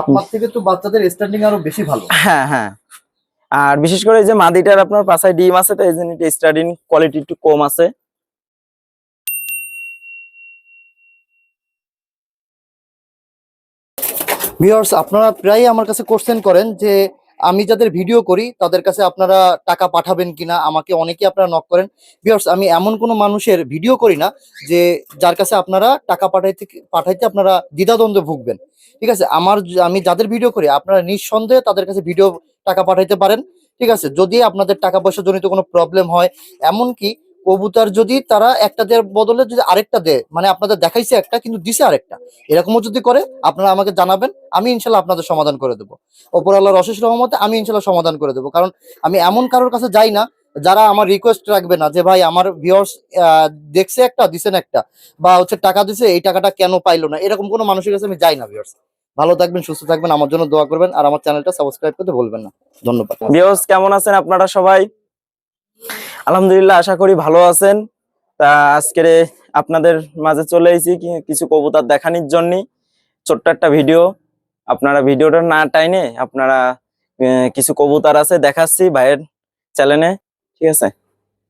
আপনার থেকে তো বাচ্চাদের স্ট্যান্ডিং আরও বেশি ভালো। হ্যাঁ হ্যাঁ। আর বিশেষ করে যে মাদিটার আপনার পাশায় ডিম আছে তো এই জন্য স্টার্টিং কোয়ালিটি একটু কম আছে। ভিউয়ার্স আপনারা প্রায় আমার কাছে কোশ্চেন করেন যে আমি যাদের ভিডিও করি, তাদের কাছে আপনারা টাকা পাঠাবেন কিনা, আমাকে অনেকেই আপনারা নক করেন। বিয়ার্স আমি এমন কোনো মানুষের ভিডিও করি না যে, যার কাছে আপনারা টাকা পাঠাইতে পাঠাইতে আপনারা দ্বিধাদ্বন্দ্বে ভুগবেন। ঠিক আছে? আমার আমি যাদের ভিডিও করি, আপনারা নিঃসন্দেহে তাদের কাছে ভিডিও টাকা পাঠাইতে পারেন। ঠিক আছে? যদি আপনাদের টাকা পয়সা জনিত কোনো প্রবলেম হয়, এমনকি কবুতর যদি তারা একটা দেওয়ার বদলে যদি আরেকটা দেয় মানে আপনাদের দেখাইছে একটা, কিন্তু দিছে আরেকটা, এরকমও যদি করে, আপনারা আমাকে জানাবেন, আমি ইনশাল্লাহ আপনাদের সমাধান করে দেবো। ওপর আল্লাহর অশেষ রহমতে আমি ইনশাল্লাহ সমাধান করে দেবো, কারণ আমি এমন কারোর কাছে যাই না, যারা আমার রিকোয়েস্ট রাখবে না যে, ভাই, আমার ভিউয়ার্স দেখছে একটা, দিছেন একটা, বা হচ্ছে টাকা দিছে, এই টাকাটা কেন পাইলো না? এরকম কোনো মানুষের কাছে আমি যাই না ভিউয়ার্স ভালো থাকবেন, সুস্থ থাকবেন, আমার জন্য দোয়া করবেন, আর আমার চ্যানেলটা সাবস্ক্রাইব করতে ভুলবেন না। ধন্যবাদ। বিয়স কেমন আছেন আপনারা সবাই? আলহামদুলিল্লাহ আশা করি ভালো আছেন। তা আজকের আপনাদের মাঝে চলে এসেছি কিছু কবুতর দেখানোর জন্য। ছোট্ট একটা ভিডিও। আপনারা ভিডিওটা না টাইনে আপনারা কিছু কবুতর আছে দেখাচ্ছি ভাইয়ের চ্যানেলে ঠিক আছে?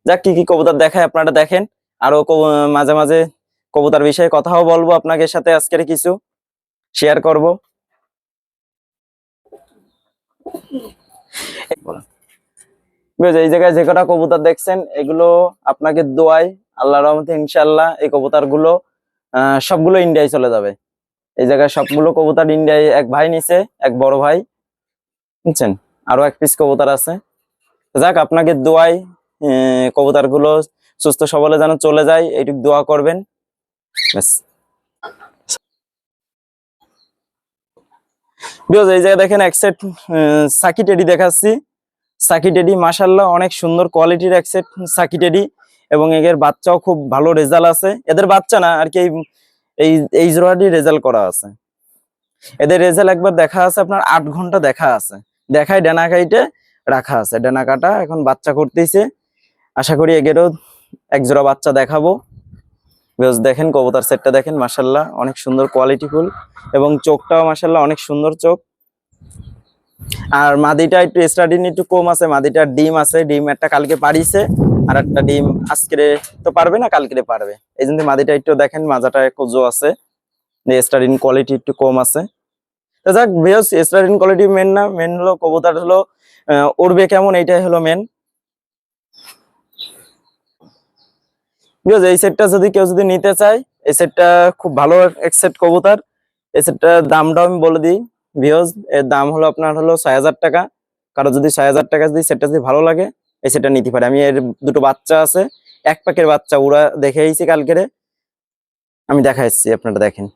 যাক কি কি কবুতর দেখায় আপনারা দেখেন। আরও কব- মাঝে মাঝে কবুতর বিষয়ে কথাও বলব আপনাদের সাথে আজকের কিছু। শেয়ার করব। বেশ, এই জায়গায় যে কটা কবুতর দেখছেন, এগুলো আপনাকে দোয়াই আল্লাহ রহমতে ইনশাল্লাহ এই কবুতরগুলো সবগুলো ইন্ডিয়ায় চলে যাবে। এই জায়গায় সবগুলো কবুতর ইন্ডিয়ায়, এক ভাই নিছে, এক বড় ভাই, বুঝছেন? আরও এক পিস কবুতর আছে। যাক, আপনাকে দোয়াই কবুতরগুলো সুস্থ সবলে যেন চলে যায়, এইটুক দোয়া করবেন। এই জায়গায় দেখেন এক সেট সাকি টেডি দেখাচ্ছি। সাকি টেডি মাসাল্লাহ অনেক সুন্দর কোয়ালিটির এক সেট সাকি টেডি এবং এদের বাচ্চাও খুব ভালো রেজাল্ট আছে। এদের বাচ্চা না, আর কি এই এই জোড়াটি রেজাল্ট করা আছে। এদের রেজাল্ট একবার দেখা আছে, আপনার আট ঘণ্টা দেখা আছে। দেখায় ডানা কাইটে রাখা আছে ডানা কাটা এখন বাচ্চা করতেছে। আশা করি এগেরও এক জোড়া বাচ্চা দেখাবো। বেশ দেখেন, কবুতার সেটটা দেখেন মাসাল্লাহ অনেক সুন্দর কোয়ালিটিফুল এবং চোখটাও মাসাল্লাহ অনেক সুন্দর চোখ। আর মাদিটা একটু স্টার্টিং একটু কম আছে, মাদিটার ডিম আছে, ডিম একটা কালকে পারিছে আর একটা ডিম আজকে তো পারবে না, কালকে পারবে। এই জন্য মাদিটা একটু দেখেন মাজাটা কুজো আছে। স্টার্টিং কোয়ালিটি একটু কম আছে। তো যাক বেশ স্টার্টিং কোয়ালিটি মেন না মেন হলো কবুতর হলো উড়বে কেমন, এইটাই হলো মেন এই সেটটা যদি কেউ যদি নিতে চায়, এই সেটটা খুব ভালো এক সেট কবুতর। এই সেটটার দামটাও আমি বলে দিই। ভিওজ এর দাম হলো আপনার হলো ছয় হাজার টাকা। কারও যদি ছয় হাজার টাকা যদি সেটটা যদি ভালো লাগে এই সেটটা নিতে পারে। আমি এর দুটো বাচ্চা আছে এক প্যাকের বাচ্চা ওরা দেখে এসেছি কালকেরে আমি দেখা এসেছি আপনারা দেখেন।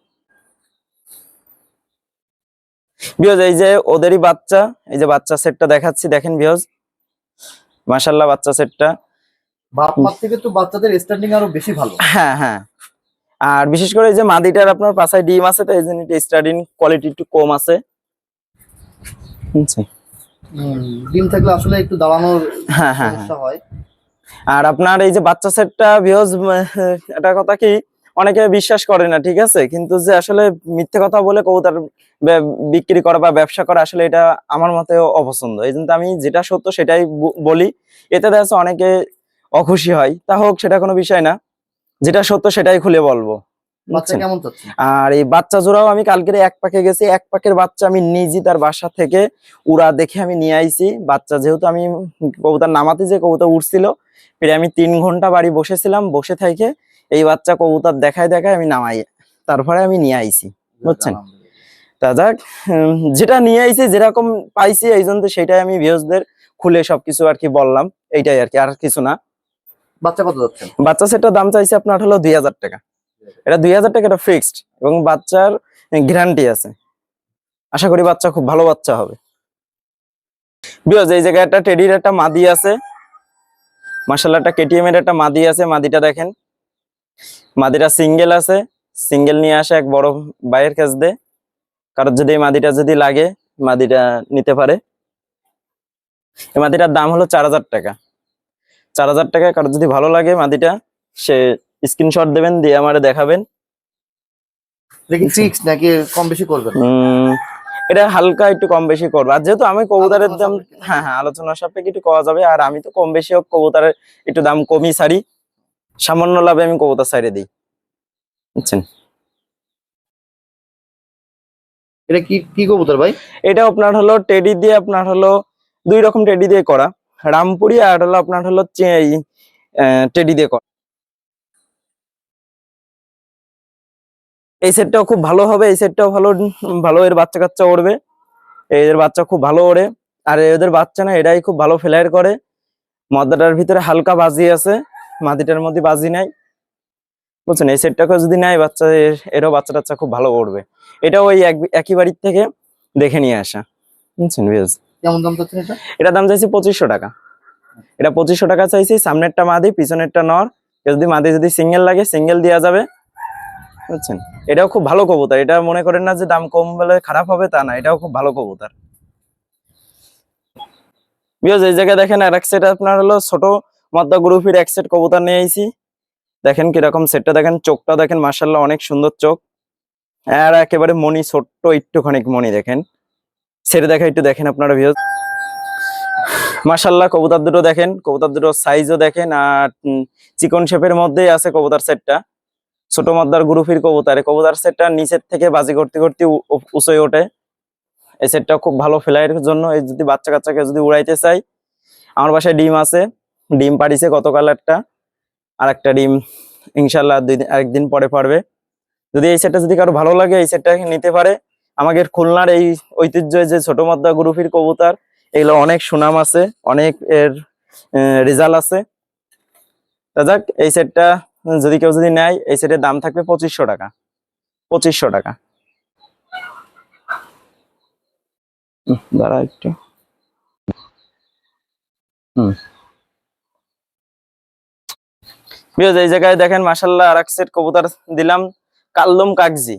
ভিওজ এই যে ওদেরই বাচ্চা এই যে বাচ্চা সেটটা দেখাচ্ছি দেখেন ভিওজ মাসাল্লাহ বাচ্চা সেটটা। বাপ থেকে তো বাচ্চাদের স্ট্যান্ডিং আরও বেশি ভালো। হ্যাঁ হ্যাঁ। আর বিশেষ করে এই যে মাদিটার আপনার পাশায় ডিম আছে তো এই জন্য স্টার্টিং কোয়ালিটি একটু কম আছে। ডিম থাকলে আসলে একটু দাঁড়ানোর হ্যাঁ হ্যাঁ হ্যাঁ। সমস্যা হয়। আর আপনার এই যে বাচ্চা সেটটা ভিউজ এটা কথা কি অনেকে বিশ্বাস করে না ঠিক আছে? কিন্তু যে আসলে মিথ্যে কথা বলে কবুতর বিক্রি করা বা ব্যবসা করা আসলে এটা আমার মতে অপছন্দ। এই জন্য আমি যেটা সত্য সেটাই বলি। এতে দেখা যাচ্ছে অনেকে অখুশি হয়। তা হোক সেটা কোনো বিষয় না। যেটা সত্য সেটাই খুলে বলব। আর এই বাচ্চা জোড়াও আমি কালকের এক পাকে গেছি এক পাকের বাচ্চা আমি নিজে তার বাসা থেকে উড়া দেখে আমি নিয়ে আইছি। বাচ্চা যেহেতু আমি কবুতর নামাতে যে কবুতর উঠছিল প্রায় আমি তিন ঘণ্টা বাড়ি বসেছিলাম বসে থেকে এই বাচ্চা কবুতর দেখায় দেখায় আমি নামাই তারপরে আমি নিয়ে আইছি বুঝছেন? তা যাক যেটা নিয়ে আইছি যেরকম পাইছি এই জন্য সেটাই আমি ভিউজদের খুলে সবকিছু আর কি বললাম এইটাই আর কি আর কিছু না। বাচ্চা কত যাচ্ছে বাচ্চা দাম চাইছে আপনার হলো দুই হাজার টাকা। এটা দুই হাজার টাকা এটা ফিক্সড এবং বাচ্চার গ্যারান্টি আছে। আশা করি বাচ্চা খুব ভালো বাচ্চা হবে। বিকজ এই জায়গায় একটা টেডির একটা মাদি আছে। মাসাল্লাহ একটা কেটিএম এর একটা মাদি আছে। মাদিটা দেখেন। মাদিটা সিঙ্গেল আছে। সিঙ্গেল নিয়ে আসে এক বড় বাইয়ের কাছ দে কারোর যদি এই মাদিটা যদি লাগে, মাদিটা নিতে পারে। এই মাদিটার দাম হলো চার হাজার টাকা। চার হাজার টাকা কারোর যদি ভালো লাগে মাদিটা সে স্ক্রিনশট দেবেন দিয়ে আমারে দেখাবেন। দেখি ফিক্স নাকি কম বেশি করবেন? এটা হালকা একটু কম বেশি করব। আর যেহেতু আমি কবুতরের দাম হ্যাঁ হ্যাঁ আলোচনা সাপেক্ষে একটু করা যাবে। আর আমি তো কম বেশি হোক কবুতরের একটু দাম কমই সামান্য লাভে আমি কবুতর সাইডে দিই। বুঝছেন? এটা কি কি কবুতর ভাই? এটা আপনার হলো টেডি দিয়ে আপনার হলো দুই রকম টেডি দিয়ে করা। রামপুরি আর হলো আপনার হলো টেডি দিয়ে করা। এই সেটটাও খুব ভালো হবে, এই সেটটাও ভালো ভালো, এর বাচ্চা কাচ্চা ওড়বে। এদের বাচ্চা খুব ভালো ওড়ে, আর এদের বাচ্চা না এটাই খুব ভালো ফ্লায়ার করে। মদ্দাটার ভিতরে হালকা বাজি আছে, মাদিটার মধ্যে বাজি নাই। বুঝছেন? এই সেটটাকে যদি নেয়, বাচ্চা এরও বাচ্চা টাচ্চা খুব ভালো উঠবে এটাও ওই এক- একই বাড়ির থেকে দেখে নিয়ে আসা। বুঝছেন? বিয়াজ কেমন দাম চাচ্ছেন এটা? এটা দাম চাইছি পঁচিশশো টাকা। এটা পঁচিশশো টাকা চাইছি, সামনেরটা মাদি, পিছনেরটা নর। যদি মাদি যদি সিঙ্গেল লাগে, সিঙ্গেল দেওয়া যাবে। বুঝছেন? এটাও খুব ভালো এটা মনে করেন না যে দাম কম বলে খারাপ হবে, তা না, এটাও খুব ভালো বিকজ এই জায়গায় দেখেন আর এক সেট আপনার হলো ছোট মদ্দা গ্রুপের এক সেট কবুতর নিয়ে আইছি। দেখেন কীরকম সেটটা দেখেন চোখটা দেখেন মার্শাল্লাহ অনেক সুন্দর চোখ। আর একেবারে মনি, ছোট্ট একটুখানি মনি দেখেন। সেটা দেখা একটু দেখেন আপনারা ভিউজ মাশাল্লাহ কবুতর দুটো দেখেন, কবুতার দুটো সাইজও দেখেন, আর চিকন শেপের মধ্যেই আছে কবুতর সেটটা ছোট মদ্দার কবুতর, এই কবুতর সেটটা নিচের থেকে বাজি করতে করতে উঁচুয়ে ওঠে। এই সেটটা খুব ভালো ফ্লাইয়ের জন্য, এই যদি বাচ্চা কাচ্চাকে যদি উড়াইতে চাই। আমার বাসায় ডিম আছে, ডিম পাড়িছে গতকাল একটা, আর একটা ডিম ইনশাল্লাহ দুই দিন একদিন পরে পারবে যদি এই সেটটা যদি কারও ভালো লাগে, এই সেটটা নিতে পারে। আমাদের খুলনার এই ঐতিহ্য যে ছোট মদ্দা গ্রুপের কবুতর, এগুলো অনেক সুনাম আছে, অনেক এর রেজাল্ট আছে। যাক, এই সেটটা যদি কেউ যদি নেয়, এই সেটের দাম থাকবে পঁচিশশো টাকা। পঁচিশশো টাকা। দাঁড়া একটু। হুম। এই জায়গায় দেখেন মাসাল্লাহ আর এক সেট কবুতর দিলাম, কালদম কাগজি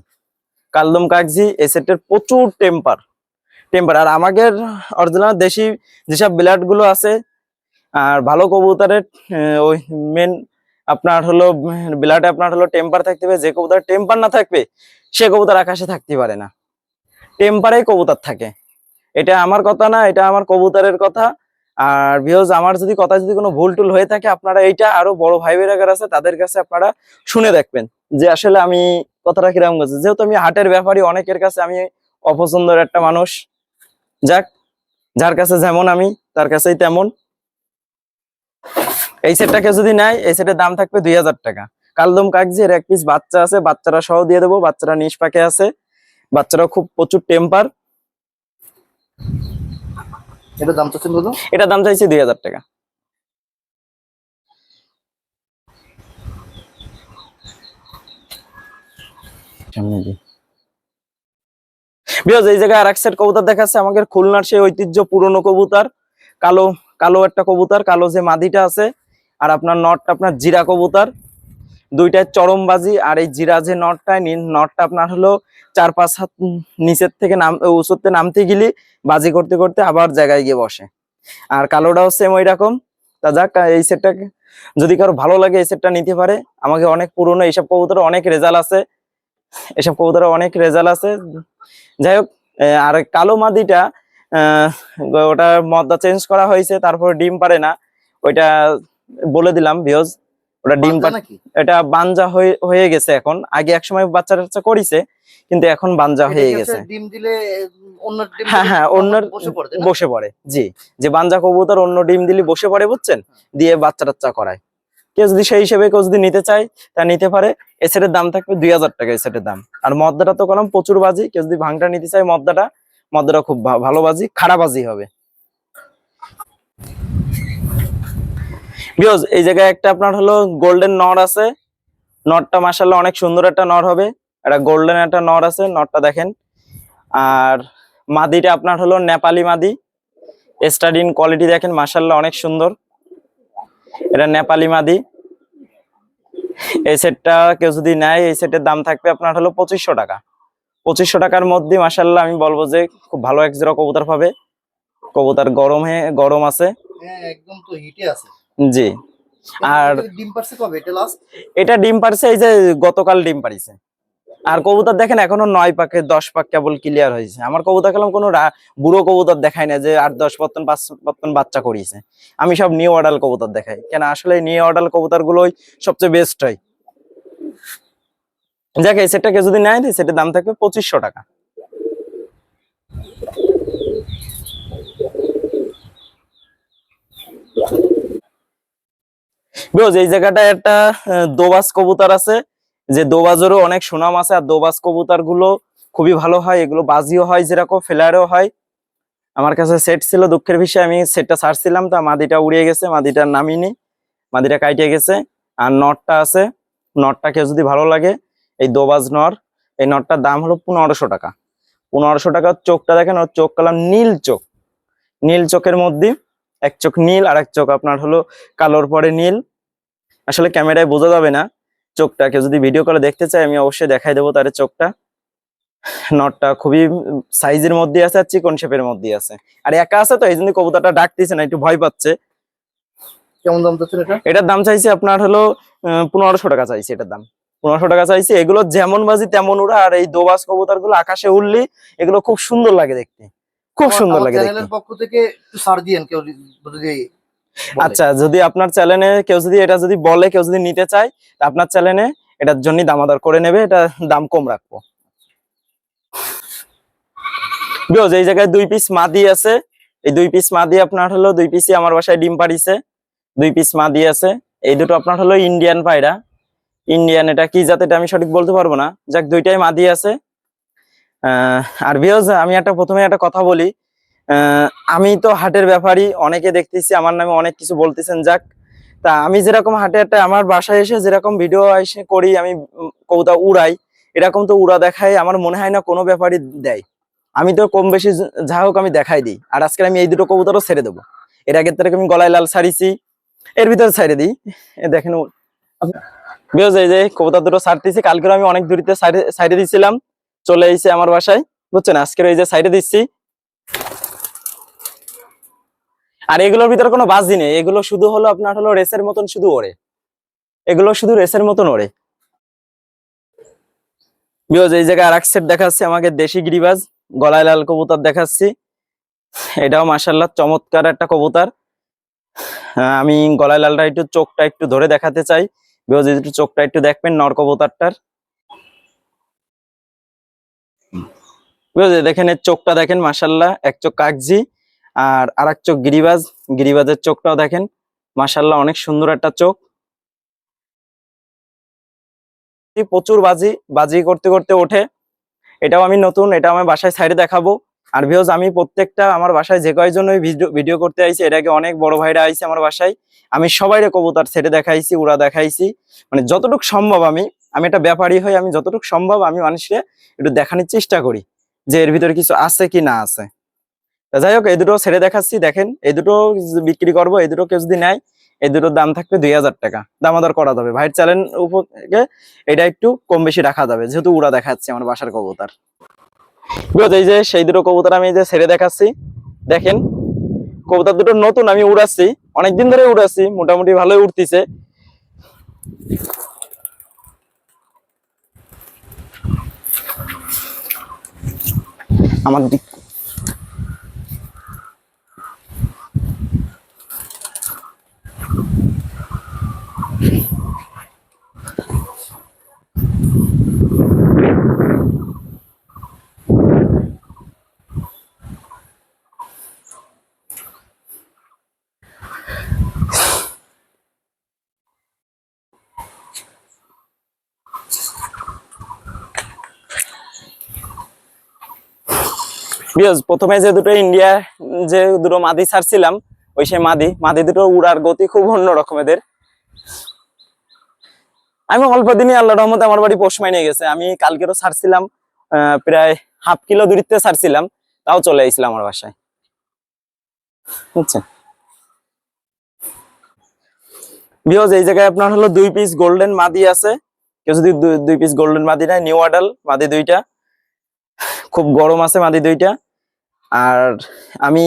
কালদম কাগজি এই সেটের প্রচুর টেম্পার টেম্পার আর আমাদের অরিজিনাল দেশি যেসবগুলো আছে, আর ভালো কবুতরের ওই মেন আপনার হলো ব্লাডে আপনার হলো টেম্পার থাকতে হবে, যে কবুতর টেম্পার না থাকবে, সে কবুতর আকাশে থাকতে পারে না। টেম্পারেই কবুতর থাকে। এটা আমার কথা না, এটা আমার কবুতরের কথা। আর বিহজ আমার যদি কথা যদি কোনো ভুল টুল হয়ে থাকে, আপনারা এইটা আরও বড় ভাই বেরাগার আছে, তাদের কাছে আপনারা শুনে দেখবেন যে আসলে আমি কথাটা কীরকম করছি যেহেতু আমি হাটের ব্যাপারই অনেকের কাছে আমি অপছন্দের একটা মানুষ। যাক যার কাছে যেমন আমি তার কাছেই তেমন। এই সেটটাকে যদি নেয় এই সেটের দাম থাকবে দুই হাজার টাকা। কালদম কাগজের এক পিস বাচ্চা আছে বাচ্চারা সহ দিয়ে দেবো বাচ্চারা নিষ পাকে আছে। বাচ্চারা খুব প্রচুর টেম্পার এটা দাম চাচ্ছেন কত? এটা দাম চাইছি দুই হাজার টাকা। এই জায়গায় আর এক সেট কবুতর দেখাচ্ছে, আমাদের খুলনার সেই ঐতিহ্য পুরনো কবুতর, কালো কালো একটা কবুতর, কালো যে মাদিটা আছে, আর আপনার নটটা আপনার জিরা কবুতর দুইটায় চরমবাজি, আর এই জিরা যে নটটা নটটা আপনার হলো চার পাঁচ হাত নিচের থেকে নাম উঁচুতে নামতে গেলে বাজি করতে করতে আবার জায়গায় গিয়ে বসে। আর কালোটাও সেম ওই রকম তা যাক এই সেটটা যদি কারও ভালো লাগে, এই সেটটা নিতে পারে। আমাকে অনেক পুরনো এইসব কবুতরে অনেক রেজাল্ট আছে। এসব কবুতরে অনেক রেজাল্ট আছে। যাই হোক আর কালো মাদিটা আহ, ওটা মদ্দা চেঞ্জ করা হয়েছে তারপর ডিম পারে না। ওইটা বলে দিলাম বিয়জ ওটা ডিম এটা বানজা হয়ে হয়ে গেছে এখন। আগে এক সময় বাচ্চা টাচ্চা করিছে কিন্তু এখন বানজা হয়ে গেছে। ডিম দিলে অন্য ডিম হ্যাঁ হ্যাঁ অন্যের বসে পড়ে বসে পড়ে জি। যে বাঞ্জা কবুতর অন্য ডিম দিলে বসে পড়ে বুঝছেন? দিয়ে বাচ্চা টাচ্চা করায়। কেউ যদি সেই হিসেবে কেউ যদি নিতে চায়, তা নিতে পারে। এ সেটের দাম থাকবে দুই হাজার টাকা এই সেটের দাম। আর মদ্দাটা তো কলম প্রচুর বাজি। কেউ যদি ভাঙটা নিতে চায় মদ্দাটা মদ্দাটা খুব ভালো বাজি খারাপ বাজি হবে। বিকজ এই জায়গায় একটা আপনার হলো গোল্ডেন নর আছে। নটটা মাসাল্লাহ অনেক সুন্দর একটা নর হবে। একটা গোল্ডেন একটা নর আছে নটটা দেখেন। আর মাদিটা আপনার হলো নেপালি মাদি। স্টাডিন কোয়ালিটি দেখেন মাসাল্লাহ অনেক সুন্দর। এটা নেপালি মাদি। এই সেটটা কেউ যদি নেয় এই সেটের দাম থাকবে আপনার হলো পঁচিশশো টাকা। পঁচিশশো টাকার মধ্যে মাসাল্লাহ আমি বলব যে খুব ভালো এক জোড়া কবুতর পাবে। কবুতর গরমে গরম আছে। হ্যাঁ একদম তো হিটে আছে। জি। আর ডিম পারছে কবে? এটা লাস্ট এটা ডিম পারছে এই যে গতকাল ডিম পারিছে। আর কবুতর দেখেন, এখনও নয় পাকে, দশ পাক কেবল ক্লিয়ার হয়েছে। আমার কবুতর খেলাম কোনো বুড়ো কবুতর দেখায় না যে আট, দশ পত্তন পাঁচ পত্তন বাচ্চা করিয়েছে। আমি সব নিউ অর্ডাল কবুতর দেখাই। কেন, আসলে নিউ অর্ডাল কবুতর গুলোই সবচেয়ে বেস্ট হয়। দেখ এই সেটটাকে যদি নেয় সেটার দাম থাকবে পঁচিশশো টাকা। এই জায়গাটায় একটা দোবাজ কবুতর আছে। যে দোবাজেরও অনেক সুনাম আছে আর দোবাজ কবুতরগুলো খুবই ভালো হয়, এগুলো বাজিও হয় যেরকম, ফেলারেও হয়। আমার কাছে সেট ছিল, দুঃখের বিষয়, আমি সেটটা ছাড়ছিলাম তা, মাদিটা উড়িয়ে গেছে মাদিটা নামিনি মাদিটা কাইটে গেছে। আর নটটা আছে, নটটা কেউ যদি ভালো লাগে, এই দোবাজ নর, এই নটটার দাম হলো পনেরোশো টাকা। পনেরোশো টাকা চোখটা দেখেন, ওর চোখ কালাম নীল চোখ। নীল চোখের মধ্যে এক চোখ নীল আর এক চোখ আপনার হলো কালোর পরে নীল। আসলে ক্যামেরায় বোঝা যাবে না চোখটাকে যদি ভিডিও করে দেখতে চাই আমি অবশ্যই দেখাই দেবো তার চোখটা। নটটা খুবই সাইজের মধ্যে আছে আর চিকন শেপের মধ্যে আছে। আর একা আছে তো এই জন্য কবুতরটা ডাকতেছে না একটু ভয় পাচ্ছে। কেমন দাম চাচ্ছেন এটা? এটার দাম চাইছে আপনার হলো পনেরোশো টাকা চাইছে এটার দাম। পনেরোশো টাকা চাইছে এগুলো যেমন বাজি তেমন উড়া আর এই দোবাস কবুতরগুলো আকাশে উড়লি এগুলো খুব সুন্দর লাগে দেখতে। খুব সুন্দর লাগে দেখতে। পক্ষ থেকে ছাড় দিয়েন কেউ যদি। আচ্ছা যদি আপনার চ্যানেলে কেউ যদি এটা যদি বলে, কেউ যদি নিতে চায় আপনার চ্যানেলে এটার জন্য দামাদার করে নেবে, এটা দাম কম রাখব। বিকজ এই জায়গায় দুই পিস মাদি আছে। এই দুই পিস মাদি আপনার হলো, দুই পিসই আমার বাসায় ডিম পাড়িছে। দুই পিস মাদি আছে। এই দুটো আপনার হলো ইন্ডিয়ান পায়রা। ইন্ডিয়ান এটা কি জাত এটা আমি সঠিক বলতে পারব না। যাক, দুইটাই মা মাদি আছে। আর বিয়জ আমি একটা, প্রথমে একটা কথা বলি। আমি তো হাটের ব্যাপারই অনেকে দেখতেছি, আমার নামে অনেক কিছু বলতেছেন, যাক। তা আমি যেরকম হাটে একটা আমার বাসায় এসে যেরকম ভিডিও এসে করি, আমি কবুতা উড়াই, এরকম তো উড়া দেখাই, আমার মনে হয় না কোনো ব্যাপারই দেয়। আমি তো কম বেশি যা হোক আমি দেখাই দিই, আর আজকে আমি এই দুটো কবুতরও ছেড়ে দেবো। এর আগের থেকে আমি গলায় লাল সারিছি, এর ভিতরে ছেড়ে দিই। দেখেন বেশ, এই যে কবুতর দুটো ছাড়তেছি কালকেও আমি অনেক দূরিতে সাইডে দিছিলাম, চলে এসেছে আমার বাসায়, বুঝছেন? আজকের এই যে সাইডে দিচ্ছি আর এগুলোর ভিতরে কোনো বাজি নেই। এগুলো শুধু হলো আপনার হলো রেসের মতন শুধু ওড়ে। এগুলো শুধু রেসের মতন ওড়ে। বিকজ এই জায়গায় আর এক সেট দেখাচ্ছে আমাকে দেশি গিরিবাজ গলায় লাল কবুতর দেখাচ্ছি। এটাও মাসাল্লাহ চমৎকার একটা কবুতর। আহ, আমি গলায় লালটা একটু চোখটা একটু ধরে দেখাতে চাই। বিকজ একটু চোখটা একটু দেখবেন নর কবুতরটার। বুঝলে দেখেন এর চোখটা দেখেন মাসাল্লাহ এক চোখ কাগজি আর আর এক চোখ গিরিবাজ। গিরিবাজের চোখটাও দেখেন। মাসাল্লাহ অনেক সুন্দর একটা চোখ। প্রচুর বাজি বাজি করতে করতে ওঠে। এটাও আমি নতুন, এটা আমার বাসায় সাইডে দেখাবো। আর ভিউজ আমি প্রত্যেকটা আমার বাসায় যে কয়জন ওই ভিডিও করতে এর আগে অনেক বড় ভাইরা আইছে আমার বাসায়। আমি সবাইরে কবুতর ছেড়ে দেখাইছি, উড়া দেখাইছি। মানে যতটুকু সম্ভব আমি আমি একটা ব্যাপারী হই, আমি যতটুকু সম্ভব আমি মানুষকে একটু দেখানোর চেষ্টা করি যে এর ভিতরে কিছু আছে কি না আছে। যাই হোক, এই দুটো ছেড়ে দেখাচ্ছি, দেখেন। এই দুটো বিক্রি করব, এই দুটো কেউ যদি নেয়, এই দুটোর দাম থাকবে দুই হাজার টাকা। দামাদার করা যাবে। ভাইয়ের চ্যানেল উপর এটা একটু কম বেশি রাখা যাবে, যেহেতু উড়া দেখাচ্ছে আমার বাসার কবুতর। এই যে সেই দুটো কবুতর আমি যে ছেড়ে দেখাচ্ছি, দেখেন। কবুতর দুটো নতুন, আমি উড়াচ্ছি। অনেকদিন ধরে উড়াচ্ছি, মোটামুটি ভালোই উঠতিছে আমার দিক বিকজ প্রথমে যে দুটো ইন্ডিয়া যে দুটো মাদি ছাড়ছিলাম, ওই সে মাদি মাদি দুটো উড়ার গতি খুব অন্য এদের। আমি অল্প দিনই আল্লাহ রহমতে আমার বাড়ি পোষ মাইনে গেছে। আমি কালকেরও ছাড়ছিলাম প্রায় হাফ কিলো দূরিত্বে ছাড়ছিলাম, তাও চলে আইছিলাম আমার বাসায়। বুঝছেন? বিকজ এই জায়গায় আপনার হলো দুই পিস গোল্ডেন মাদি আছে। কেউ যদি দুই পিস গোল্ডেন মাদি নেয় নিউ আডাল মাদি দুইটা। খুব গরম আছে মাদি দুইটা। আর আমি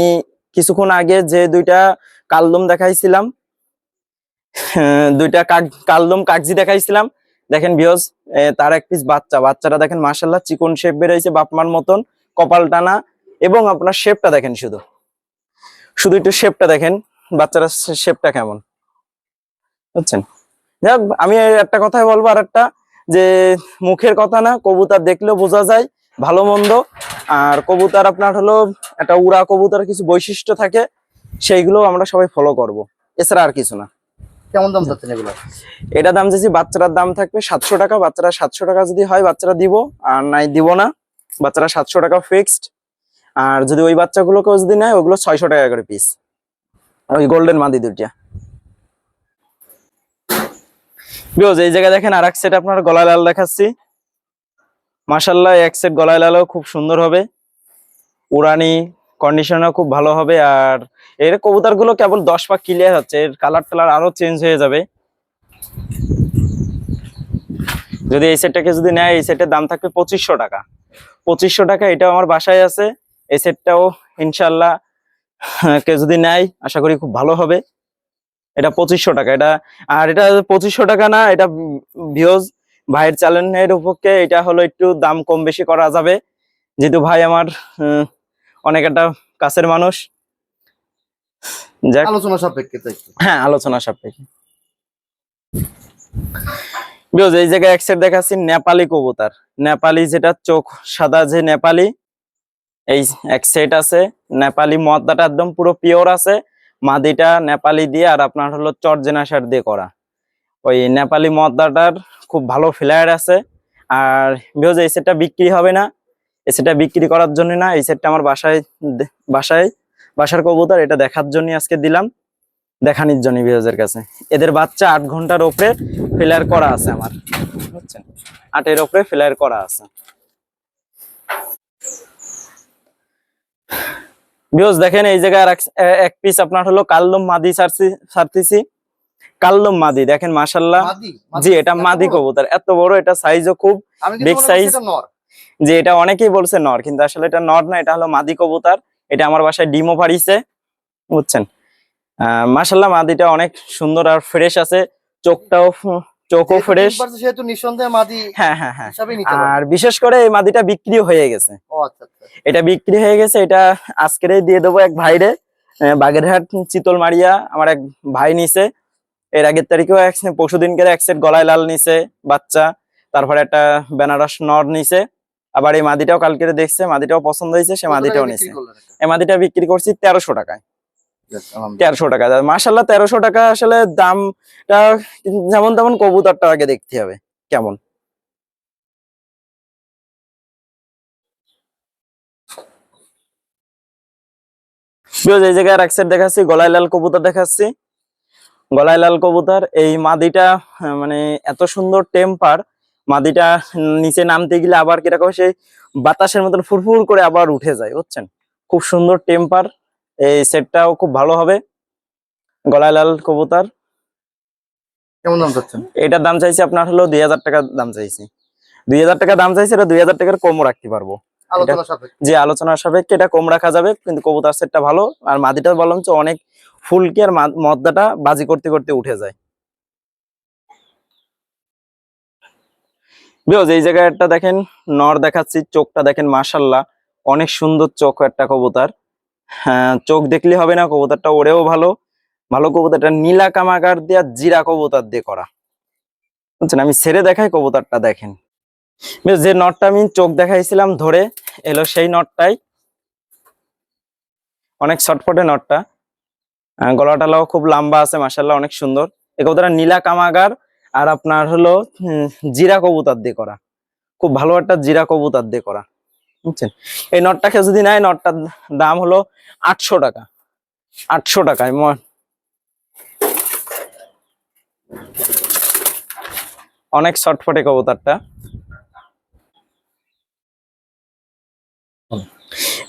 কিছুক্ষণ আগে যে দুইটা কালদম দেখাইছিলাম, দুইটা কালদম কাগজি দেখাইছিলাম। দেখেন বিয়জ তার এক পিস বাচ্চা। বাচ্চাটা দেখেন মাসাল্লাহ চিকন শেপ বেরোইছে বাপমার মতন, কপাল টানা, এবং আপনার শেপটা দেখেন শুধু। শুধু একটু শেপটা দেখেন, বাচ্চারা শেপটা কেমন। বুঝছেন? যাক, আমি একটা কথাই বলব আর একটা যে মুখের কথা না, কবুতর দেখলেও বোঝা যায় ভালো মন্দ। আর কবুতর আপনার হলো একটা উড়া কবুতর কিছু বৈশিষ্ট্য থাকে সেইগুলো আমরা সবাই ফলো করব। এছাড়া আর কিছু না। কেমন দাম চাচ্ছেন এগুলো? এটা দাম চাইছি বাচ্চাটার দাম থাকবে সাতশো টাকা। বাচ্চারা সাতশো টাকা যদি হয় বাচ্চারা দিব। আর নাই দিব না। বাচ্চারা সাতশো টাকা ফিক্সড আর যদি ওই বাচ্চাগুলোকেও যদি নেয় ওগুলো ছয়শো টাকা করে পিস ওই গোল্ডেন মাদি দুটিয়া বিকজ এই জায়গায় দেখেন আর এক সেট আপনার গলায় লাল দেখাচ্ছি। মাসাল্লাহ এক সেট গলায় লালও খুব সুন্দর হবে। উড়ানি কন্ডিশনও খুব ভালো হবে আর এর কবুতরগুলো কেবল দশ পাক ক্লিয়ার হচ্ছে, এর কালার টালার আরও চেঞ্জ হয়ে যাবে। যদি এই সেটটাকে যদি নেয়, এই সেটের দাম থাকবে পঁচিশশো টাকা। পঁচিশশো টাকা এটাও আমার বাসায় আছে, এই সেটটাও ইনশাল্লাহ কে যদি নেয়, আশা করি খুব ভালো হবে। এটা পঁচিশশো টাকা, এটা আর এটা পঁচিশশো টাকা না, এটা ভিওজ ভাইয়ের চ্যানেলের উপরকে এটা হলো একটু দাম কম বেশি করা যাবে। যেহেতু ভাই আমার অনেক একটা কাছের মানুষ। আলোচনা সাপেক্ষে হ্যাঁ আলোচনা সাপেক্ষে। বিকজ এই জায়গায় এক সেট দেখাচ্ছি নেপালি কবুতর। নেপালি যেটা চোখ সাদা যে নেপালি এই এক সেট আছে। নেপালি মদ্দাটা একদম পুরো পিওর আছে। মাদিটা নেপালি দিয়ে আর আপনার হলো চরজেনাশার দিয়ে করা। ওই নেপালি মদ্দাটার খুব ভালো ফ্লেয়ার আছে। আর বিকজ এই সেটটা বিক্রি হবে না। এই সেটটা বিক্রি করার জন্য না, এই সেটটা আমার বাসায় বাসায়, বাসার কবুতর এটা দেখার জন্য আজকে দিলাম। দেখানির জন্য বিরাজের কাছে। এদের বাচ্চা আট ঘণ্টার ওপরে ফিলার করা আছে আমার, বুঝছেন? আটের ওপরে ফিলার করা আছে। বিরোজ দেখেন এই জায়গায় এক- পিস আপনার হলো কালদম মাদি সারছি, সারতেছি। কালদম মাদি দেখেন মাসাল্লাহ জি এটা মাদি কবুতর এত বড় এটা সাইজও খুব আমি সাইজ যে এটা অনেকেই বলছে নর কিন্তু আসলে এটা নর না এটা হলো মাদি কবুতর। এটা আমার বাসায় ডিমও পারিছে বুঝছেন? মাসাল্লাহ মাদিটা অনেক সুন্দর আর ফ্রেশ আছে চোখটাও চোখও ফ্রেশ সেহেতু নিঃসন্দেহে মাদি হ্যাঁ হ্যাঁ হ্যাঁ। আর বিশেষ করে এই মাদিটা বিক্রি হয়ে গেছে। ও আচ্ছা আচ্ছা। এটা বিক্রি হয়ে গেছে এটা আজকেরই দিয়ে দেবো এক ভাইরে বাগেরহাট চিতল মারিয়া আমার এক ভাই নিছে। এর আগের তারিখেও এক পরশু দিনকে এক সেট গলায় লাল নিছে বাচ্চা তারপরে একটা বেনারস নর নিছে। আবার এই মাদিটাও কালকে দেখছে মাদিটাও পছন্দ হয়েছে সে মাদিটাও নিছে? এই মাদিটা বিক্রি করছি তেরোশো টাকায়। তেরোশো টাকা। মাসাল্লাহ তেরোশো টাকা আসলে দামটা যেমন তেমন কবুতরটা আগে দেখতে হবে কেমন? এই জায়গায় এক সেট দেখাচ্ছি গলায় লাল কবুতর দেখাচ্ছি। গলায় লাল কবুতর এই মাদিটা মানে এত সুন্দর টেম্পার মাদিটা নিচে নামতে গেলে আবার কীরকম সেই বাতাসের মতন ফুরফুর করে আবার উঠে যায় বুঝছেন? খুব সুন্দর টেম্পার এই সেটটাও খুব ভালো হবে। গলায় লাল কবুতর। কেমন দাম চাচ্ছেন? এটার দাম চাইছি আপনার হলো দুই হাজার টাকা দাম চাইছি। দুই হাজার টাকা দাম চাইছি এটা দুই হাজার টাকার কম রাখতে পারব। যে আলোচনার সাপেক্ষে এটা কম রাখা যাবে কিন্তু কবুতর সেটটা ভালো। আর মাদিটা বললাম যে অনেক ফুলকি আর মদ্দাটা বাজি করতে করতে উঠে যায়। বিকজ এই জায়গায় একটা দেখেন নর দেখাচ্ছি চোখটা দেখেন মাশাল্লাহ অনেক সুন্দর চোখ একটা কবুতর। হ্যাঁ চোখ দেখলে হবে না কবুতরটা ওরেও ভালো। ভালো কবুতরটা নীলা কামাকার দিয়ে আর জিরা কবুতর দিয়ে করা। বুঝছেন আমি ছেড়ে দেখাই কবুতরটা দেখেন। যে নটটা আমি চোখ দেখাইছিলাম ধরে, এলো সেই নটটাই অনেক শর্টফটে নটটা গলাটালাও খুব লম্বা আছে মাসাল্লাহ অনেক সুন্দর। এই কবুতরটা নীলা কামাগার, আর আপনার হলো জিরা কবুতর দিয়ে করা। খুব ভালো একটা জিরা কবুতর দিয়ে করা। বুঝছেন? এই নটটাকে যদি নেয় নটটার দাম হলো আটশো টাকা। আটশো টাকায় অনেক শর্টফটে কবুতরটা।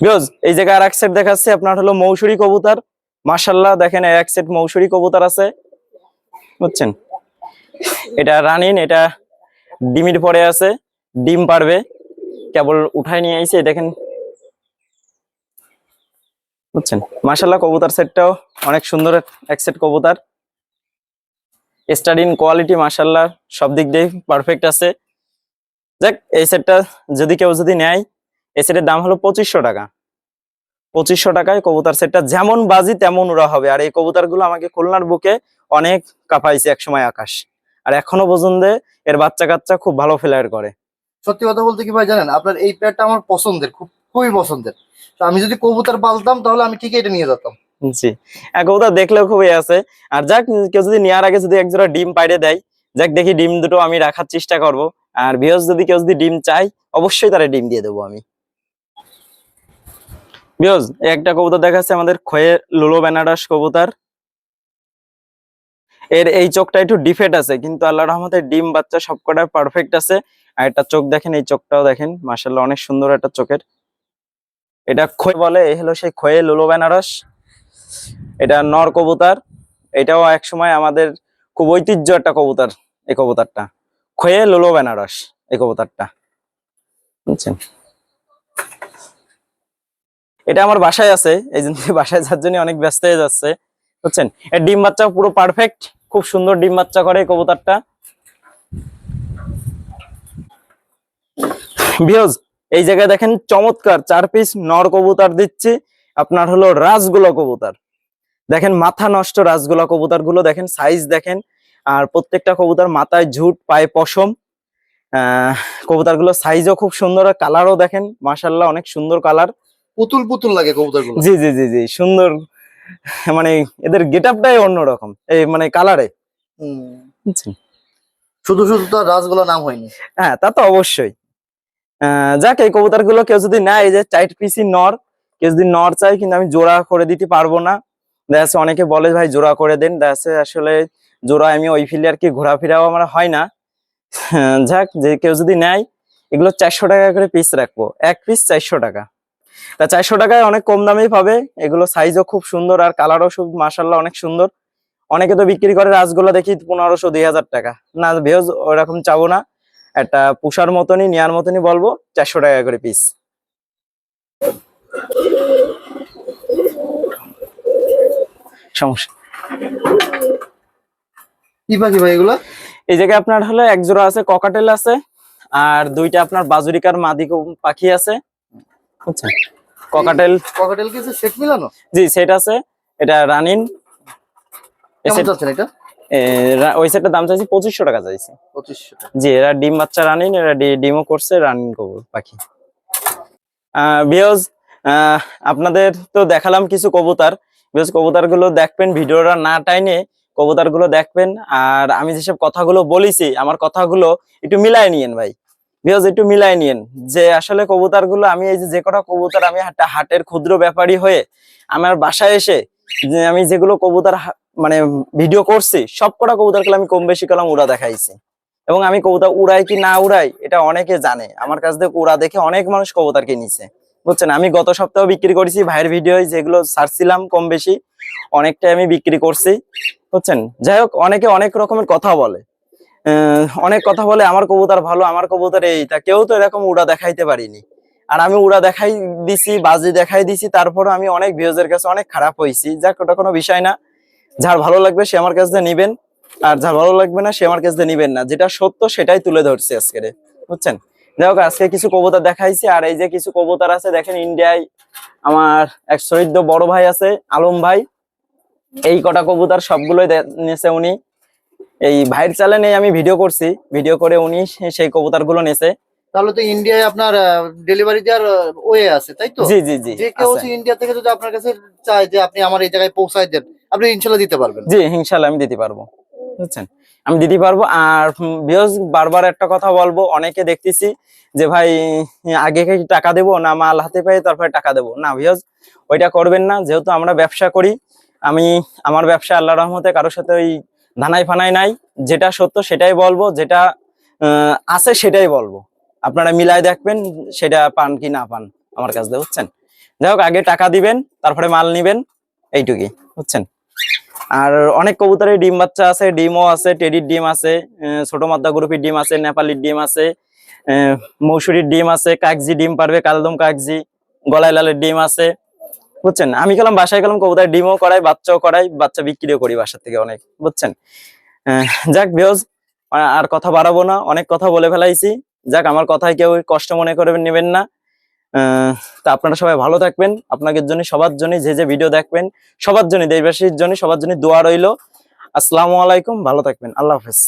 বিকজ এই জায়গায় আর এক সেট দেখাচ্ছে, আপনার হলো মৌসুরি কবুতর। মার্শাল্লাহ দেখেন এক সেট মৌসুরি কবুতর আছে। বুঝছেন? এটা রানিন এটা ডিমির পরে আছে, ডিম পারবে। কেবল উঠাই নিয়ে আইছে, দেখেন। বুঝছেন? মার্শাল্লাহ কবুতর সেটটাও অনেক সুন্দর এক সেট কবুতর। স্টাডিং কোয়ালিটি মাসাল্লাহ সব দিক দিয়ে পারফেক্ট আছে। দেখ এই সেটটা যদি কেউ যদি নেয় এই সেটের দাম হলো পঁচিশশো টাকা। পঁচিশশো টাকায় কবুতর সেটটা যেমন বাজি তেমন ওরা হবে। আর এই কবুতরগুলো আমাকে খুলনার বুকে অনেক কাঁপাইছে একসময় আকাশ। আর এখনও পর্যন্ত এর বাচ্চা কাচ্চা খুব ভালো ফ্লায়ার করে। সত্যি কথা বলতে কি ভাই জানেন? আপনার এই পেয়ারটা আমার পছন্দের খুব খুবই পছন্দের। তো আমি যদি কবুতর পালতাম তাহলে আমি ঠিকই এটা নিয়ে যেতাম। জি। এক কবুতর দেখলেও খুবই আছে। আর যাক কেউ যদি নেওয়ার আগে যদি একজোড়া ডিম পাইরে দেয় যাক দেখি ডিম দুটো আমি রাখার চেষ্টা করব। আর বিহস যদি কেউ যদি ডিম চাই অবশ্যই তারা ডিম দিয়ে দেবো আমি। বিহস একটা কবুতর দেখাচ্ছে আমাদের খয়ে লুলো বেনারস কবুতর। এর এই চোখটা একটু ডিফেক্ট আছে, কিন্তু আল্লাহ রহমতের ডিম বাচ্চা সবকটা পারফেক্ট আছে। আর একটা চোখ দেখেন, এই চোখটাও দেখেন মাসাল্লাহ অনেক সুন্দর একটা চোখের। এটা খয়ে বলে, এই হলো সেই খয়ে লুলো বেনারস। এটা নর কবুতর, এটাও এক সময় আমাদের খুব ঐতিহ্য একটা কবুতর, এই কবুতরটা। খয়ে লোলো বেনারস, এই কবুতরটা। বুঝছেন? এটা আমার বাসায় আছে, এই জন্য বাসায় যার জন্য অনেক ব্যস্ত হয়ে যাচ্ছে, বুঝছেন? এর ডিম বাচ্চা পুরো পারফেক্ট খুব সুন্দর ডিম বাচ্চা করে কবুতরটা। বিহজ এই জায়গায় দেখেন চমৎকার, চার পিস নর কবুতর দিচ্ছি, আপনার হলো রাজগুলো কবুতর। দেখেন মাথা নষ্ট রাজগোলা কবুতরগুলো দেখেন সাইজ দেখেন, আর প্রত্যেকটা কবুতর মাথায় ঝুট, পায়ে পশম। আহ কবুতরগুলো সাইজও খুব সুন্দর কালারও দেখেন মাসাল্লাহ অনেক সুন্দর কালার পুতুল পুতুল লাগে কবুতরগুলো জি জি জি জি সুন্দর। মানে এদের গেট আপটাই অন্যরকম এই মানে কালারে। শুধু শুধু তো রাজগুলো নাম হয়নি। হ্যাঁ তা তো অবশ্যই। যাক এই কবুতরগুলো কেউ যদি নেয় এই যে চাইট পিসি নর কেউ যদি নর চাই কিন্তু আমি জোড়া করে দিতে পারব না। দেখা যাচ্ছে অনেকে বলে ভাই জোড়া করে দেন। দেখা যাচ্ছে আসলে জোড়া আমি ওই ফিল্ডে আর কি ঘোরাফেরাও আমার হয় না। যাক যে কেউ যদি নেয় এগুলো চারশো টাকা করে পিস রাখব। এক পিস চারশো টাকা। তা চারশো টাকায় অনেক কম দামেই পাবে। এগুলো সাইজও খুব সুন্দর আর কালারও খুব মাসাল্লাহ অনেক সুন্দর। অনেকে তো বিক্রি করে রাজগুলো দেখি পনেরোশো দুই হাজার টাকা। না ভেজ ওরকম চাবো না। একটা পুষার মতনই নেওয়ার মতনই বলব চারশো টাকা করে পিস সমস্যা। কি পাখি ভাই এগুলা? এই জায়গায় আপনার হলো এক জোড়া আছে ককাটেল আছে আর দুইটা আপনার বাজুরিকার মাদি পাখি আছে। বুঝছেন ককাটেল। ককাটেল কিছু সেট মিলানো? জি সেট আছে। এটা রানিন। এটা? ওই সেটটার দাম চাইছি পঁচিশশো টাকা চাইছি। পঁচিশশো জি এরা ডিম বাচ্চা রানিন এরা ডি- ডিমও করছে রানিং কবুল পাখি বিয়জ আপনাদের তো দেখালাম কিছু কবুতার। বিয়জ কবুতরগুলো দেখবেন ভিডিওটা না টাইনে কবুতরগুলো দেখবেন। আর আমি যেসব কথাগুলো বলেছি আমার কথাগুলো একটু মিলায় নিয়েন ভাই। বিয়জ একটু মিলাই নিয়েন যে আসলে কবুতরগুলো আমি এই যে কটা কবুতর আমি হাটের ক্ষুদ্র ব্যাপারী হয়ে আমার বাসায় এসে যে আমি যেগুলো কবুতর মানে ভিডিও করছি, সব কটা কবুতর আমি কম বেশি কলাম উড়া দেখাইছি। এবং আমি কবুতর উড়াই কি না উড়াই, এটা অনেকে জানে। আমার কাছ থেকে উড়া দেখে অনেক মানুষ কবুতর কিনেছে। বুঝছেন? আমি গত সপ্তাহে বিক্রি করেছি, ভাইয়ের ভিডিও যেগুলো ছাড়ছিলাম কম বেশি, অনেকটাই আমি বিক্রি করছি। বুঝছেন? যাই হোক, অনেকে অনেক রকমের কথা বলে। অনেক কথা বলে, আমার কবুতর ভালো, আমার কবুতর এই, তা কেউ তো এরকম উড়া দেখাইতে পারিনি। আর আমি উড়া দেখাই দিছি, বাজি দেখাই দিছি তারপর আমি অনেক ভিউজের কাছে অনেক খারাপ হয়েছি যাক, ওটা কোনো বিষয় না। যার ভালো লাগবে সে আমার কাছ নিবেন, আর যার ভালো লাগবে না সে আমার কাছ নিবেন না। যেটা সত্য সেটাই তুলে ধরছি আজকে বুঝছেন? যাই হোক, আজকে কিছু কবুতর দেখাইছি, আর এই যে কিছু কবুতর আছে, দেখেন ইন্ডিয়ায় আমার এক শহীদ বড় ভাই আছে, আলম ভাই। এই কটা কবুতর সবগুলোই নিয়েছে উনি। এই ভাইয়ের চ্যানেলে আমি ভিডিও করছি। ভিডিও করে উনি সেই কবুতরগুলো নিয়েছে তাহলে তো ইন্ডিয়ায় আপনার ডেলিভারি দেওয়ার ওয়ে আছে তাই তো? জি জি জি যে কেউ ইন্ডিয়া থেকে যদি আপনার কাছে চায় যে আপনি আমার এই জায়গায় পৌঁছায় দেন আপনি ইনশাল্লাহ দিতে পারবেন। জি ইনশাল্লাহ আমি দিতে পারব। বুঝছেন? আমি দিতে পারব। আর বিয়স বারবার একটা কথা বলব অনেকে দেখতেছি যে ভাই আগে কি টাকা দেবো না মাল হাতে পেয়ে তারপরে টাকা দেবো? না বিয়স ওইটা করবেন না। যেহেতু আমরা ব্যবসা করি আমি আমার ব্যবসা আল্লাহ রহমতে কারোর সাথে ওই ধানাই ফানাই নাই, যেটা সত্য সেটাই বলব, যেটা আছে সেটাই বলব। আপনারা মিলাই দেখবেন সেটা পান কি না পান আমার কাছ বুঝছেন? যাই হোক, আগে টাকা দিবেন, তারপরে মাল নিবেন, এইটুকুই, বুঝছেন? আর অনেক কবুতরের ডিম বাচ্চা আছে, ডিমও আছে, টেডির ডিম আছে ছোট মাদ্দা গ্রুপের ডিম আছে, নেপালির ডিম আছে মৌসুরির ডিম আছে কাগজি ডিম পারবে, কালদম কাগজি গলায় লালের ডিম আছে বুঝছেন? আমি গেলাম, বাসায় গেলাম কবুতরের ডিমও করাই, বাচ্চাও করাই, বাচ্চা বিক্রিও করি বাসা থেকে অনেক, বুঝছেন? যাক বিহজ আর কথা বাড়াবো না, অনেক কথা বলে ফেলাইছি। যাক, আমার কথায় কেউ কষ্ট মনে করে নেবেন না। তা আপনারা সবাই ভালো থাকবেন, আপনাদের জন্য, সবার জন্য, যে যে ভিডিও দেখবেন, সবার জন্য, দেশবাসীর জন্য, সবার জন্য দোয়া রইল। আসসালামু আলাইকুম, ভালো থাকবেন, আল্লাহ হাফেজ।